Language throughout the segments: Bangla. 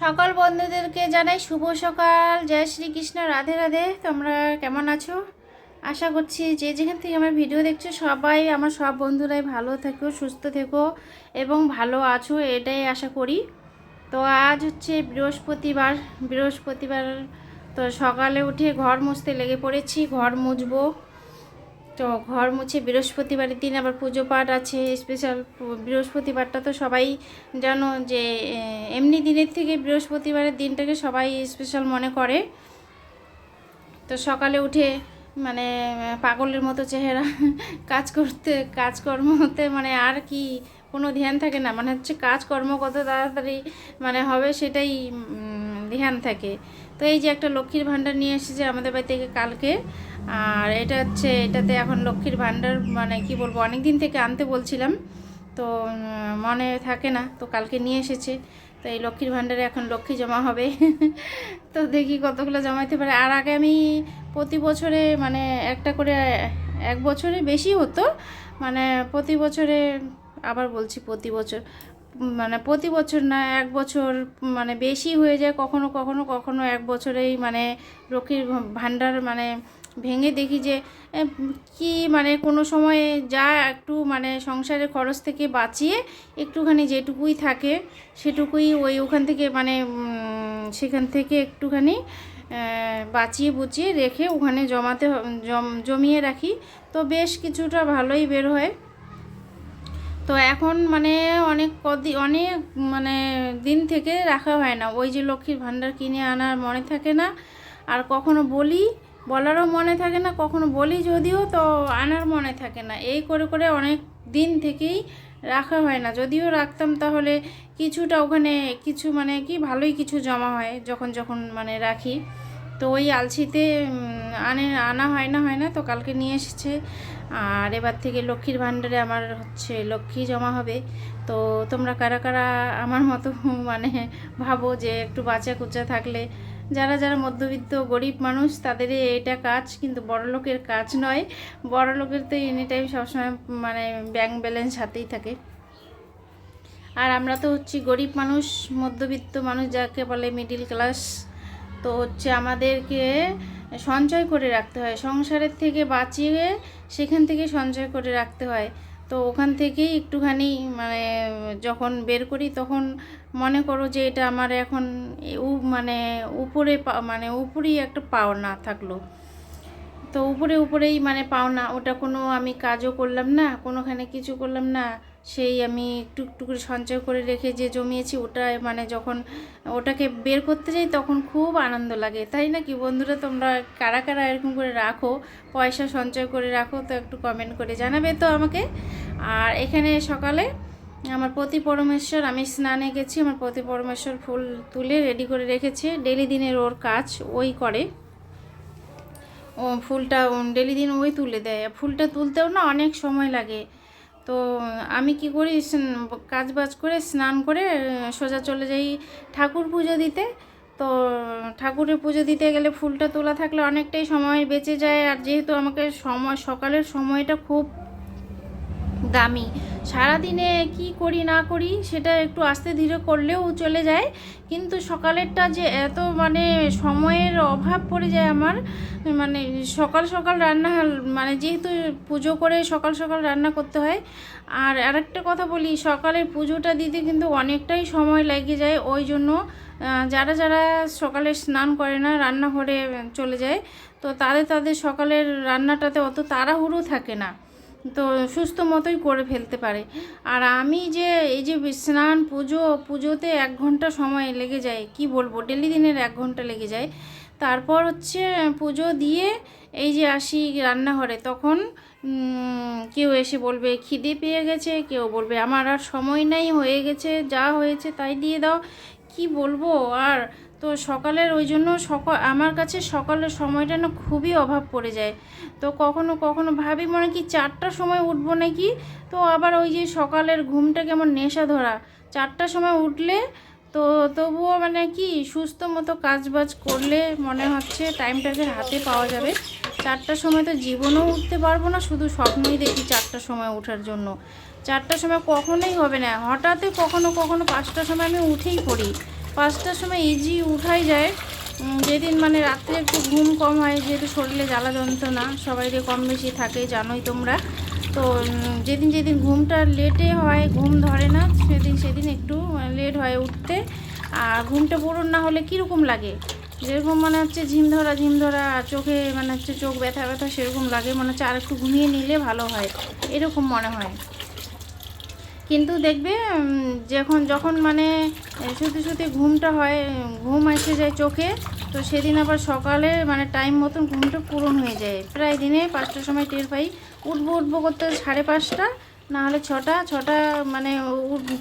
সকল বন্ধুদেরকে জানাই শুভ সকাল। জয় শ্রীকৃষ্ণ। রাধে রাধে। তোমরা কেমন আছো? আশা করছি যে যেখান থেকে আমার ভিডিও দেখছ, সবাই, আমার সব বন্ধুরাই ভালো থেকো, সুস্থ থেকো এবং ভালো আছো এটাই আশা করি। তো আজ হচ্ছে বৃহস্পতিবার। বৃহস্পতিবার তো সকালে উঠে ঘর মুছতে লেগে পড়েছি, ঘর মুছবো। তো ঘর মুছে বৃহস্পতিবারের দিন আবার পুজো পাঠ আছে স্পেশাল বৃহস্পতিবারটা তো সবাই জানো যে এমনি দিনের থেকে বৃহস্পতিবারের দিনটাকে সবাই স্পেশাল মনে করে। তো সকালে উঠে মানে পাগলের মতো চেহারা, কাজ করতে কাজকর্মতে মানে আর কি কোনো ধ্যান থাকে না। মানে হচ্ছে কাজকর্ম কত তাড়াতাড়ি মানে হবে সেটাই ধ্যান থাকে। তো এই যে একটা লক্ষ্মীর ভাণ্ডার নিয়ে এসেছে আমাদের বাড়ি থেকে কালকে। আর এটা হচ্ছে, এটাতে এখন লক্ষ্মীর ভাণ্ডার মানে কি বলব অনেক দিন থেকে আনতে বলছিলাম। তো মনে থাকে না, তো কালকে নিয়ে এসেছে। তো এই লক্ষ্মীর ভাণ্ডারে এখন লক্ষ্মী জমা হবে। তো দেখি কতগুলো জমাইতে পারে। আর আগে আমি প্রতি বছরে মানে একটা করে, এক বছরে বেশি হতো। মানে প্রতি বছরে, আবার বলছি প্রতি বছর মানে প্রতি বছর না, এক বছর মানে বেশি হয়ে যায়। কখনো কখনো কখনো এক বছরেই মানে লক্ষ্মীর ভাণ্ডার মানে ভেঙে দেখি যে কি মানে কোনো সময়ে যা একটু মানে সংসারের খরচ থেকে বাঁচিয়ে একটুখানি যেটুকুই থাকে সেটুকুই ওই ওখান থেকে মানে সেখান থেকে একটুখানি বাঁচিয়ে বুচিয়ে রেখে ওখানে জমাতে জমিয়ে রাখি। তো বেশ কিছুটা ভালোই বের হয়। তো এখন মানে অনেক কদি, অনেক মানে দিন থেকে রাখা হয় না। ওই যে লক্ষ্মীর ভাণ্ডার কিনে আনার মনে থাকে না। আর কখনো বলি বলারও মনে থাকে না, কখনো বলি যদিও তো আনার মনে থাকে না। এই করে করে অনেক দিন থেকেই রাখা হয় না। যদিও রাখতাম তাহলে কিছুটা ওখানে কিছু মানে কি ভালোই কিছু জমা হয় যখন যখন মানে রাখি। তো ওই আলছিতে আনে, আনা হয় না হয় না তো কালকে নিয়ে এসেছে। আর এবার থেকে লক্ষ্মীর ভাণ্ডারে আমার হচ্ছে লক্ষ্মী জমা হবে। তো তোমরা কারা কারা আমার মতো মানে ভাবো যে একটু বাচ্চা কুচা থাকলে যারা যারা মধ্যবিত্ত গরিব মানুষ, তাদের এটা কাজ, কিন্তু বড় লোকের কাজ নয়। বড় লোকের তো এনি টাইম সবসময় মানে ব্যাংক ব্যালেন্স হাতেই থাকে। আর আমরা তো হচ্ছি গরিব মানুষ, মধ্যবিত্ত মানুষ যাকে বলে মিডিল ক্লাস তো হচ্ছে আমাদেরকে সঞ্চয় করে রাখতে হয়। সংসারের থেকে বাঁচিয়ে সেখান থেকে সঞ্চয় করে রাখতে হয়। তো ওখান থেকেই একটুখানি মানে যখন বের করি, তখন মনে করো যে এটা আমার এখন উ মানে উপরে মানে উপরেই একটা পাওনা থাকল। তো উপরে উপরেই মানে পাওনা, ওটা কোনো আমি কাজও করলাম না, কোনোখানে কিছু করলাম না, সেই আমি একটু করে সঞ্চয় করে রেখে যে জমিয়েছি ওটা মানে যখন ওটাকে বের করতে যাই তখন খুব আনন্দ লাগে। তাই না কি বন্ধুরা? তোমরা কারা কারা এরকম করে রাখো, পয়সা সঞ্চয় করে রাখো, তো একটু কমেন্ট করে জানাবে তো আমাকে। আর এখানে সকালে আমার প্রতি পরমেশ্বর, আমি স্নানে গেছি, আমার প্রতি পরমেশ্বর ফুল তুলে রেডি করে রেখেছে। ডেলি দিনের ওর কাজ ওই করে। ও ফুলটা ডেলি দিন ওই তুলে দেয়। ফুলটা তুলতেও না অনেক সময় লাগে। তো আমি কি করি কাজ বাজ করে, স্নান করে সোজা চলে যাই ঠাকুর পুজো দিতে। তো ঠাকুরের পুজো দিতে গেলে ফুলটা তোলা থাকলে অনেকটাই সময় বেঁচে যায়। আর যেহেতু আমাকে সময়, সকালের সময়টা খুব দামি সারাদিনে কি করি, না করি, সেটা একটু আস্তে ধীরে করলেও চলে যায়। কিন্তু সকালেরটা যে এত মানে সময়ের অভাব পড়ে যায় আমার মানে সকাল সকাল রান্না মানে যেহেতু পুজো করে সকাল সকাল রান্না করতে হয়। আর আরেকটা কথা বলি, সকালের পুজোটা দিতে কিন্তু অনেকটাই সময় লেগে যায়। ওই জন্য যারা যারা সকালে স্নান করে না, রান্নাঘরে চলে যায়, তো তাদের তাদের সকালের রান্নাটাতে অত তাড়াহুড়ো থাকে না। তো সুস্থ মতোই করে ফেলতে পারে। আর আমি যে এই যে স্নান পুজো, পুজোতে এক ঘণ্টা সময় লেগে যায়, কি বলব? ডেলি দিনের এক ঘণ্টা লেগে যায়। তারপর হচ্ছে পুজো দিয়ে এই যে আসি রান্নাঘরে, তখন কেউ এসে বলবে, খিদে পেয়ে গেছে। কেউ বলবে, আমার আর সময় নাই, হয়ে গেছে, যা হয়েছে তাই দিয়ে দাও। কি বলব? আর তো সকালের ওই জন্য সকাল, আমার কাছে সকালের সময়টা না খুবই অভাব পড়ে যায়। তো কখনো কখনো ভাবি মনে কি চারটার সময় উঠবো নাকি? তো আবার ওই যে সকালের ঘুমটা কেমন নেশা ধরা চারটার সময় উঠলে তো তবুও মানে কি সুস্থ মতো কাজ বাজ করলে মনে হচ্ছে টাইমটাকে হাতে পাওয়া যাবে। চারটার সময় তো জীবনেও উঠতে পারব না, শুধু স্বপ্নই দেখি চারটার সময় ওঠার জন্য। চারটার সময় কখনোই হবে না। হঠাৎই কখনো কখনো পাঁচটার সময় আমি উঠেই পড়ি। পাঁচটার সময় ইজি উঠাই যায়। যেদিন মানে রাত্রে একটু ঘুম কম হয়, যেহেতু শরীরে জ্বালা যন্ত্রণা সবাইকে কম বেশি থাকে, জানোই তোমরা। তো যেদিন যেদিন ঘুমটা লেটে হয়, ঘুম ধরে না, সেদিন সেদিন একটু লেট হয় উঠতে। আর ঘুমটা পূরণ না হলে কীরকম লাগে? যেরকম মনে হচ্ছে ঝিম ধরা ঝিম ধরা, চোখে মানে হচ্ছে চোখ ব্যথা ব্যথা, সেরকম লাগে। মনে হচ্ছে আর একটু ঘুমিয়ে নিলে ভালো হয়। এরকম মনে হয়। কিন্তু দেখবে যখন যখন মানে সুতি সুতি ঘুমটা হয়, ঘুম এসে যায় চোখে, তো সেদিন আবার সকালে মানে টাইম মতন ঘুমটা পূরণ হয়ে যায়। প্রায় দিনে পাঁচটার সময় টের পাই, উঠবো উঠবো করতে সাড়ে পাঁচটা, নাহলে ছটা ছটা মানে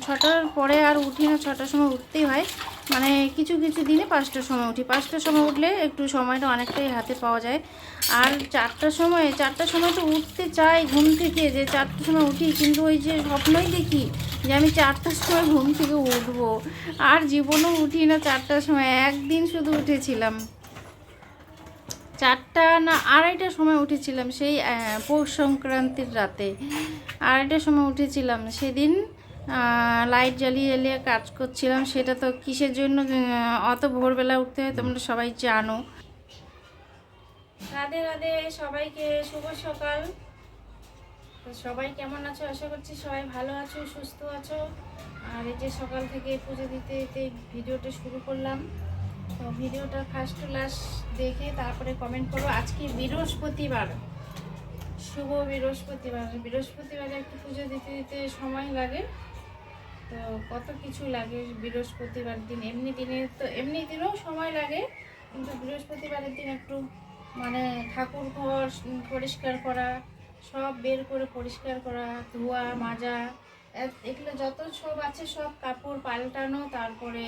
ছটার পরে আর উঠি না, ছটার সময় উঠতেই হয়। মানে কিছু কিছু দিনে পাঁচটার সময় উঠি। পাঁচটার সময় উঠলে একটু সময়টা অনেকটাই হাতে পাওয়া যায়। আর চারটার সময় চারটার সময় তো উঠতে চাই ঘুম থেকে, যে চারটার সময় উঠি, কিন্তু ওই যে স্বপ্নই দেখি যে আমি চারটার সময় ঘুম থেকে উঠবো। আর জীবনেও উঠি না চারটার সময়, একদিন শুধু উঠেছিলাম। চারটা না আড়াইটার সময় উঠেছিলাম সেই পৌষ সংক্রান্তির রাতে। আড়াইটার সময় উঠেছিলাম। সেদিন লাইট জ্বালিয়ে জ্বালিয়ে কাজ করছিলাম, সেটা তো কিসের জন্য অত ভোরবেলা উঠতে হয় তোমরা সবাই জানো। রাধে রাধে, সবাইকে শুভ সকাল। সবাই কেমন আছো? আশা করছি সবাই ভালো আছো, সুস্থ আছো। আর এই যে সকাল থেকে পুজো দিতে দিতে ভিডিওটা শুরু করলাম। তো ভিডিওটা ফার্স্ট টু লাস্ট দেখে তারপরে কমেন্ট করো আজকে বৃহস্পতিবার। শুভ বৃহস্পতিবার। বৃহস্পতিবারে একটু পুজো দিতে দিতে সময় লাগে। তো কত কিছু লাগে বৃহস্পতিবার দিন। এমনি দিনে তো এমনি দিনেও সময় লাগে, কিন্তু বৃহস্পতিবারের দিন একটু মানে ঠাকুর ঘর পরিষ্কার করা, সব বের করে পরিষ্কার করা, ধোয়া, মাজা এগুলো যত সব আছে সব কাপড় পাল্টানো, তারপরে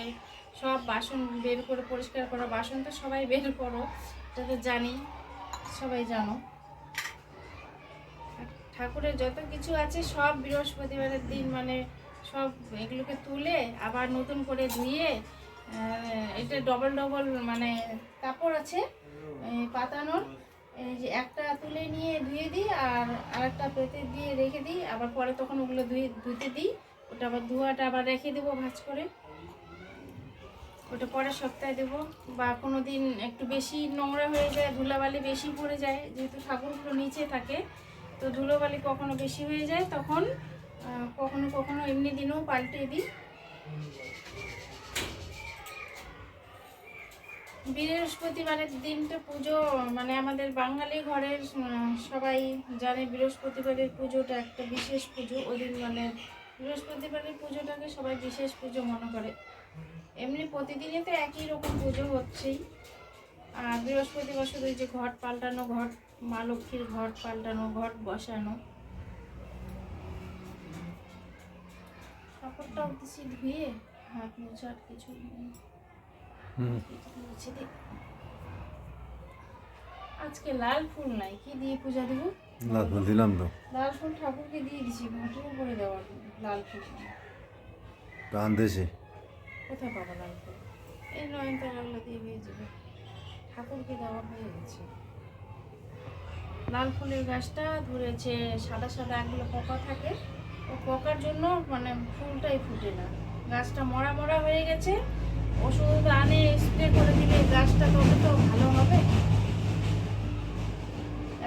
সব বাসন বের করে পরিষ্কার করা, বাসন তো সবাই বের করো, এটা তো জানি, সবাই জানো। ঠাকুরের যত কিছু আছে সব বৃহস্পতিবারের দিন মানে সব এগুলোকে তুলে আবার নতুন করে ধুয়ে এটা ডবল ডবল মানে কাপড় আছে পাতানোর। এই যে একটা তুলে নিয়ে ধুয়ে দিই আর আরেকটা পেতে দিয়ে রেখে দিই। আবার পরে তখন ওগুলো ধুয়ে, ধুতে দিই। ওটা আবার ধোয়াটা আবার রেখে দেবো ভাঁজ করে। ওটা পরের সপ্তাহে দেবো। বা কোনো দিন একটু বেশি নোংরা হয়ে যায়, ধুলাবালি বেশি পড়ে যায়। যেহেতু ঠাকুরগুলো নিচে থাকে, তো ধুলোবালি কখনো বেশি হয়ে যায়, তখন কখনো কখনো এমনি দিনেও পাল্টে দিই। বৃহস্পতিবারের দিনটা পুজো মানে আমাদের বাঙালি ঘরের সবাই জানে বৃহস্পতিবারের পুজোটা একটা বিশেষ পুজো। ওই দিন মানে বৃহস্পতিবারের পুজোটাকে সবাই বিশেষ পুজো মনে করে। এমনি প্রতিদিনই তো একই রকম পুজো হচ্ছেই। আর বৃহস্পতিবার শুধু যে ঘট পাল্টানো, ঘট মা লক্ষ্মীর ঘট পাল্টানো, ঘট বসানো। কাপড়টা ধুয়ে হাত মোছার কিছু মুছে দিই। আজকে লাল ফুল নাই কি দিয়ে পূজা দেবো? লাল ফুল দিলাম তো। লাল ফুল ঠাকুরকে দিয়ে দিছি ঘটের উপরে দেওয়ার লাল ফুল। টান দেশে কোথায় পাবো লাল ফুল? এই নয়নতারাগুলো দিয়ে হয়ে যাবে ঠাকুরকে দেওয়া হয়ে গেছে। লাল ফুলের গাছটা ধরেছে সাদা সাদা একগুলো পোকা থাকে। ও পোকার জন্য মানে ফুলটাই ফুটে না। গাছটা মরা মরা হয়ে গেছে। ওষুধ আনে স্প্রে করে দিলে গাছটা তবে তো ভালো হবে।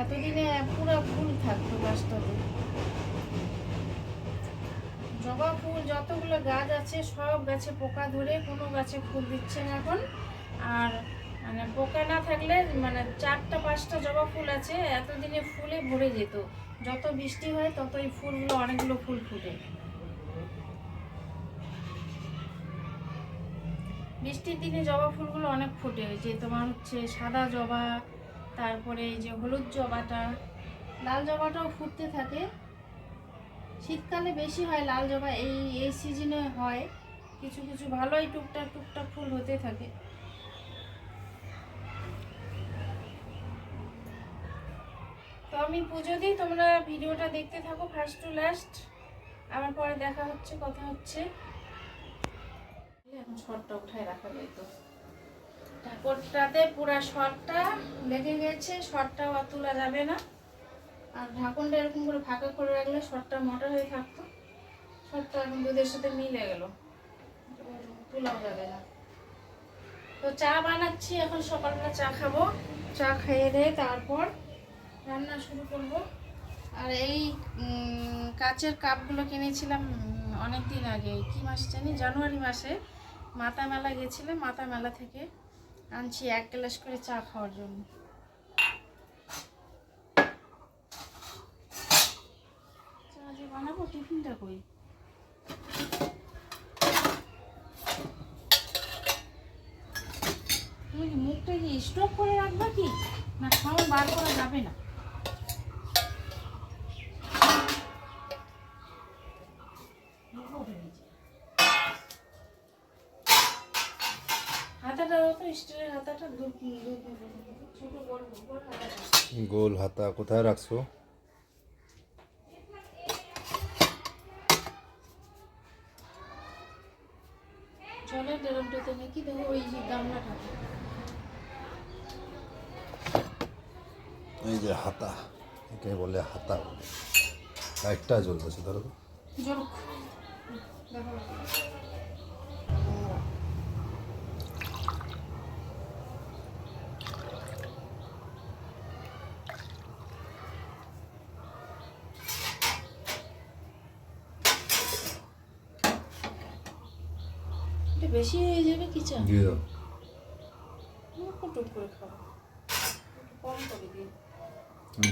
এতদিনে পুরো ফুল থাকতো গাছটাতে। জবা ফুল, যতগুলো গাছ আছে, সব গাছে পোকা ধরে কোনো গাছে ফুল দিচ্ছে না এখন। আর মানে পোকা না থাকলে মানে চারটা, পাঁচটা জবা ফুল আছে, এতদিনে ফুলে ভরে যেত। যত বৃষ্টি হয়, ততই ফুলগুলো, অনেকগুলো ফুল ফুটে। বৃষ্টির দিনে জবা ফুলগুলো অনেক ফুটে যে তোমার হচ্ছে সাদা জবা, তারপরে এই যে হলুদ জবাটা। লাল জবাটাও ফুটতে থাকে। শীতকালে বেশি হয় লাল জবা, এই এই সিজনে হয়। কিছু কিছু ভালোই টুকটাক টুকটাক ফুল হতে থাকে। তো আমি পুজো দিই, তোমরা ভিডিওটা দেখতে থাকো ফার্স্ট টু লাস্ট আবার পরে দেখা হচ্ছে, কথা হচ্ছে। এখন শর্টটা উঠায় রাখা যায় তো। ঠাকুরটাতে পুরা শর্টটা লেগে গেছে শর্টটাও আর তোলা যাবে না। আর ঢাকনটা এরকম করে ফাঁকা করে রাখলে শর্টটা মোটা হয়ে থাকতো। শর্টটা এখন দুধের সাথে মিলে গেল। তোলাও যাবে না। তো চা বানাচ্ছি, এখন সকালবেলা চা খাব। চা খেয়ে দিয়ে তারপর রান্না শুরু করব। আর এই কাচের কাপগুলো কিনেছিলাম অনেক দিন আগে। কি মাস জানি? জানুয়ারি মাসে। মাতা মেলা গেছিলাম মাতা মেলা থেকে আনছি এক গ্লাস করে চা খাওয়ার জন্য। বানাবো, টিফিনটা কই? মুখটা কি স্টক করে রাখবা কি? না, খাওয়া বার করা যাবে না। গোল হাতা কোথায় রাখছো? জলের ড্রামটাতে নাকি দেখো ওই যে গামলাটা। এই যে হাতা একে বলে হাতা বলে। একটা জ্বলতেছে ধরো তো। দেখো বেশি হয়ে যাবে কি চা দিয়ে দাও। টুক করে খাব। কম করে দিন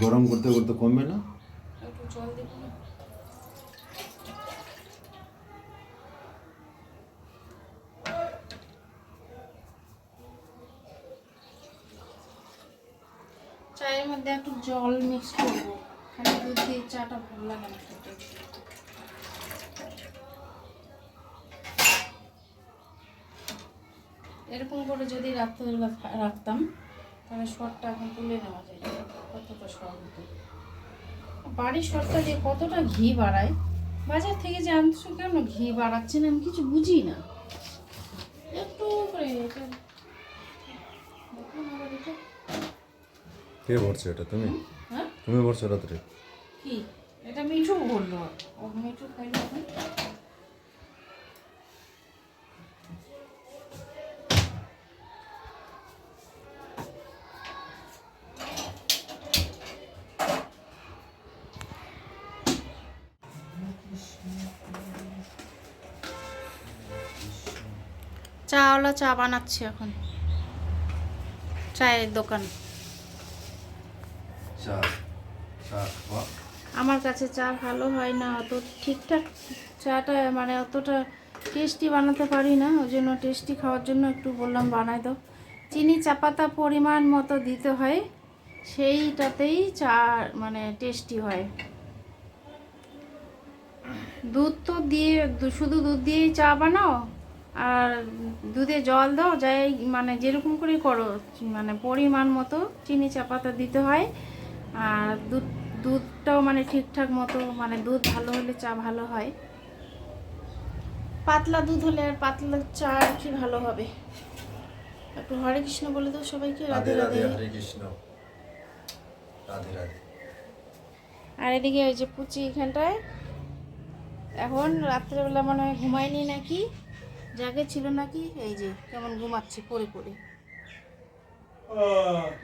গরম করতে করতে কমবে না? একটু জল দেবো না। চায়ের মধ্যে একটু জল মিক্স করব। খালি দুধ দিয়ে চাটা ভালো লাগে না এরকম করে যদি খা- রাখতাম তাহলে শর্টটা এখন তুলে নেওয়া যায়। কতটা শর্ট হতো। বাড়ির শর্টটা দিয়ে কতটা ঘি বাড়ায়? বাজার থেকে যে আনছো কেন ঘি বাড়াচ্ছে না? আমি কিছু বুঝি না। একটু করে কে ভরছে এটা? তুমি? হ্যাঁ? তুমি ভরছো রাত্রে? কি? এটা মিঠু বলল। ও মিঠু খাইলো চাওয়ালা চা বানাচ্ছি এখন। চায়ের দোকান। আমার কাছে চা ভালো হয় না অত ঠিকঠাক চাটা মানে অতটা টেস্টি বানাতে পারি না ওই জন্য টেস্টি খাওয়ার জন্য একটু বললাম বানাই দাও। চিনি চাপাতা পরিমাণ মতো দিতে হয় সেইটাতেই চা মানে টেস্টি হয়। দুধ তো দিয়ে শুধু দুধ দিয়েই চা বানাও? আর দুধে জল দাও যাই মানে যেরকম করে করো মানে পরিমাণ মতো চিনি চাপাতা দিতে হয়। আর দুধ দুধটাও মানে ঠিকঠাক মতো মানে দুধ ভালো হলে চা ভালো হয়। পাতলা দুধ হলে আর পাতলা চা আর কি ভালো হবে? একটু হরে কৃষ্ণ বলে দাও সবাইকে রাধে। রাধে হরে কৃষ্ণ। রাধে রাধে। আর এদিকে ওই যে পুচি এখানটায় এখন রাত্রেবেলা মনে হয় ঘুমায়নি নাকি? জাগে ছিল নাকি, এই যে, কেমন ঘুমাচ্ছে পড়ে পড়ে।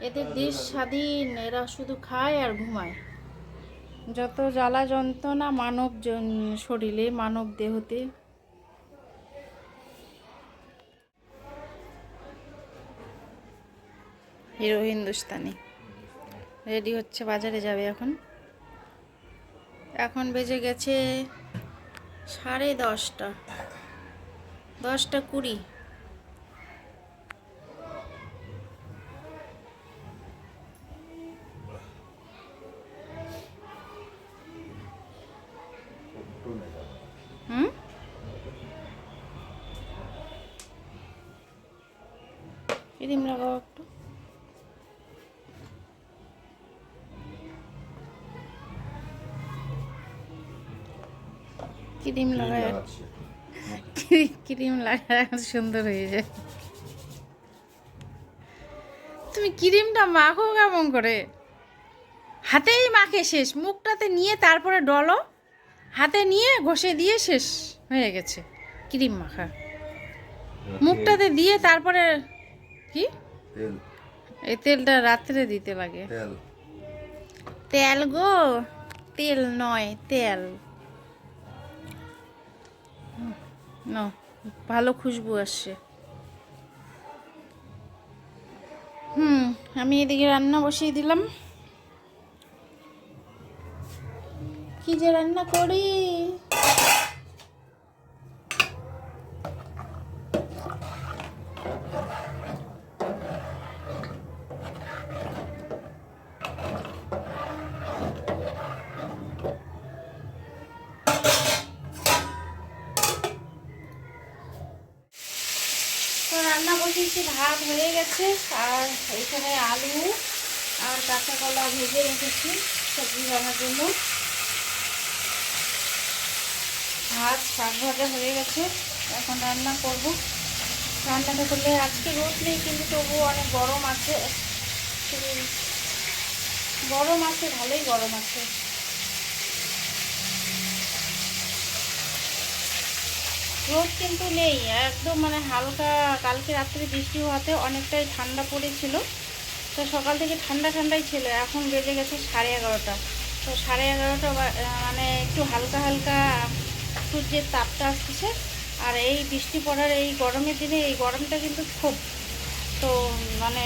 এদের দেশ স্বাধীন, এরা শুধু খায় আর ঘুমায়। যত জ্বালা যন্ত্রণা মানব শরীরে, মানব দেহতে। হিরো হিন্দুস্তানি। রেডি হচ্ছে, বাজারে যাবে এখন। এখন বেজে গেছে সাড়ে দশটা। দশটা কুড়ি। হুম? ক্রিম লাগাও একটু। ক্রিম লাগায়? লাগাচ্ছে? ক্রিম লাগায় সুন্দর হয়ে যায়। তুমি ক্রিমটা মাখো কেমন করে? হাতেই মাখে শেষ মুখটাতে নিয়ে তারপরে ডলো হাতে নিয়ে ঘষে দিয়ে শেষ হয়ে গেছে ক্রিম মাখা। মুখটাতে দিয়ে তারপরে কি? এই তেলটা রাত্রে দিতে লাগে। তেল। তেল গো তেল নয় তেল। ন ভালো খুশবু আসছে। হুম আমি এদিকে রান্না বসিয়ে দিলাম। কি যে রান্না করি তো রান্না বসিয়েছি ভাত হয়ে গেছে। আর এখানে আলু আর কাঁচা কলা ভেজে রেখেছি সবজি রান্নার জন্য। ভাত, শাক ভাজা হয়ে গেছে। এখন রান্না করব। রান্নাটা করলে আজকে রোদ নেই, কিন্তু তবুও অনেক গরম আছে। গরম আছে, ভালোই গরম আছে। রোদ কিন্তু নেই, একদম মানে হালকা, কালকে রাত্রে বৃষ্টি হওয়াতে অনেকটাই ঠান্ডা পড়েছিল। তো সকাল থেকে ঠান্ডা ঠান্ডাই ছিল, এখন বেজে গেছে সাড়ে এগারোটা। তো সাড়ে এগারোটা মানে একটু হালকা হালকা সূর্যের তাপটা আসতেছে আর এই বৃষ্টি পড়ার এই গরমের দিনে এই গরমটা কিন্তু খুব। তো মানে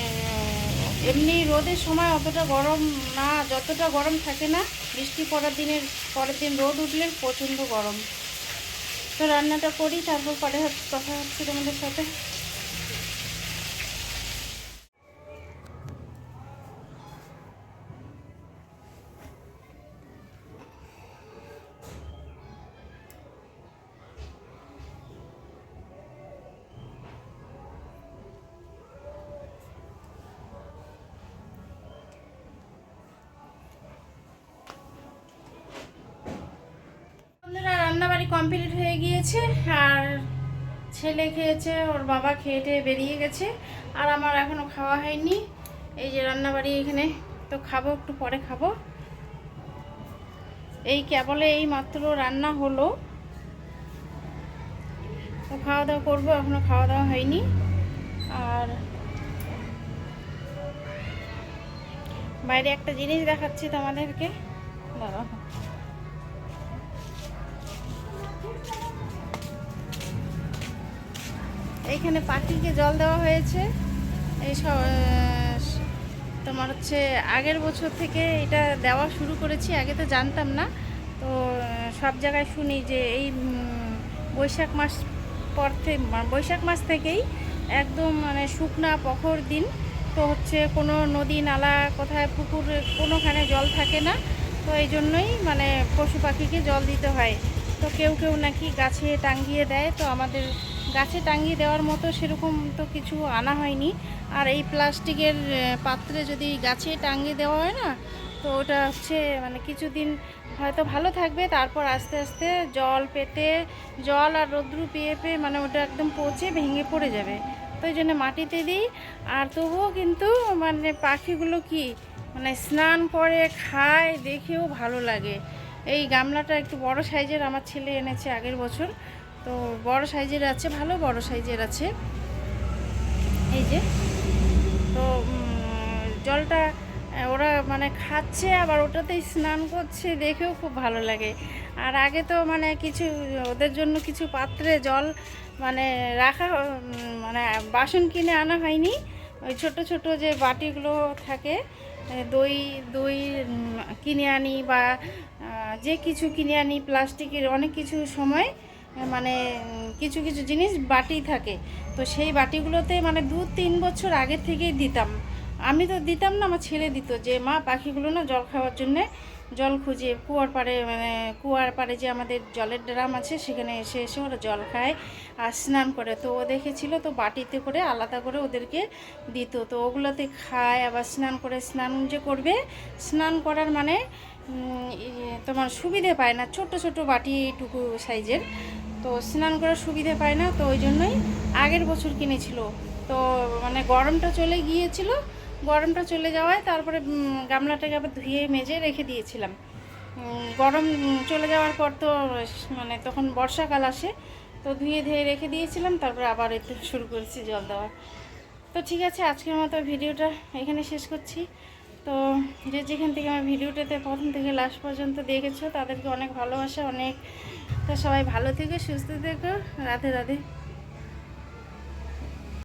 এমনি রোদের সময় অতটা গরম না, যতটা গরম থাকে না, বৃষ্টি পড়ার দিনের, পরের দিন রোদ উঠলে প্রচণ্ড গরম। তো রান্নাটা করি তারপর পরে কথা হচ্ছে তোমাদের সাথে। কমপ্লিট হয়ে গিয়েছে, আর ছেলে খেয়েছে, ওর বাবা খেয়ে টেয়ে বেরিয়ে গেছে, আর আমার এখনও খাওয়া হয়নি। এই যে রান্নাবাড়ি এখানে, তো খাব, একটু পরে খাব। এই কেবলে এই মাত্র রান্না হলো। তো খাওয়া দাওয়া করব এখনও খাওয়া দাওয়া হয়নি। আর বাইরে একটা জিনিস দেখাচ্ছি তোমাদেরকে। দাঁড়াও। এইখানে পাখিকে জল দেওয়া হয়েছে। এই তোমার হচ্ছে আগের বছর থেকে এটা দেওয়া শুরু করেছি, আগে তো জানতাম না। তো সব জায়গায় শুনি যে এই বৈশাখ মাস পর থেকে বৈশাখ মাস থেকেই একদম মানে শুকনা পখর দিন। তো হচ্ছে কোনো নদী নালা কোথায় পুকুর কোনোখানে জল থাকে না। তো এই জন্যই মানে পশু পাখিকে জল দিতে হয়। তো কেউ কেউ নাকি গাছে টাঙ্গিয়ে দেয়। তো আমাদের গাছে টাঙিয়ে দেওয়ার মতো সেরকম তো কিছু আনা হয়নি। আর এই প্লাস্টিকের পাত্রে যদি গাছে টাঙিয়ে দেওয়া হয় না, তো ওটা হচ্ছে মানে কিছুদিন হয়তো ভালো থাকবে, তারপর আস্তে আস্তে জল পেতে, জল আর রৌদ্রু পেয়ে পেয়ে মানে ওটা একদম পচে ভেঙে পড়ে যাবে। তো ওই জন্য মাটিতে দিই। আর তবুও কিন্তু মানে পাখিগুলো কি মানে স্নান করে, খায়, দেখেও ভালো লাগে। এই গামলাটা একটু বড় সাইজের আমার ছেলে এনেছে আগের বছর। তো বড় সাইজের আছে, ভালো বড় সাইজের আছে। এই যে, তো জলটা ওরা মানে খাচ্ছে, আবার ওটাতেই স্নান করছে, দেখেও খুব ভালো লাগে। আর আগে তো মানে কিছু, ওদের জন্য কিছু পাত্রে জল মানে রাখা মানে বাসন কিনে আনা হয়নি। ওই ছোট ছোট যে বাটিগুলো থাকে দই দই কিনে আনি বা যে কিছু কিনে আনি প্লাস্টিকের অনেক কিছু সময় মানে কিছু কিছু জিনিস বাটি থাকে। তো সেই বাটিগুলোতে মানে দু তিন বছর আগে থেকেই দিতাম। আমি তো দিতাম না, আমার ছেলে দিত যে, মা, পাখিগুলো না জল খাওয়ার জন্যে জল খুঁজে, কুয়ার পাড়ে মানে কুয়ার পাড়ে যে আমাদের জলের ড্রাম আছে, সেখানে এসে এসে ওরা জল খায় আর স্নান করে। তো ও দেখেছিল তো বাটিতে করে আলাদা করে ওদেরকে দিত। তো ওগুলোতে খায়, আবার স্নান করে, স্নান যে করবে, স্নান করার মানে তোমার সুবিধে পায় না। ছোট ছোট বাটি এইটুকু সাইজের। তো স্নান করার সুবিধে পায় না, তো ওই জন্যই আগের বছর কিনেছিল। তো মানে গরমটা চলে গিয়েছিল, গরমটা চলে যাওয়ায় তারপরে গামলাটাকে আবার ধুয়ে মেজে রেখে দিয়েছিলাম। গরম চলে যাওয়ার পর তো মানে তখন বর্ষাকাল আসে, তো ধুয়ে ধুয়ে রেখে দিয়েছিলাম, তারপরে আবার একটু শুরু করেছি জল দেওয়া তো ঠিক আছে, আজকের মতো ভিডিওটা এখানে শেষ করছি। তো যে যেখান থেকে আমার ভিডিওটাতে প্রথম থেকে লাস্ট পর্যন্ত দেখেছ, তাদেরকে অনেক ভালোবাসা অনেক তো সবাই ভালো থেকে, সুস্থ থেকো। রাধে রাধে।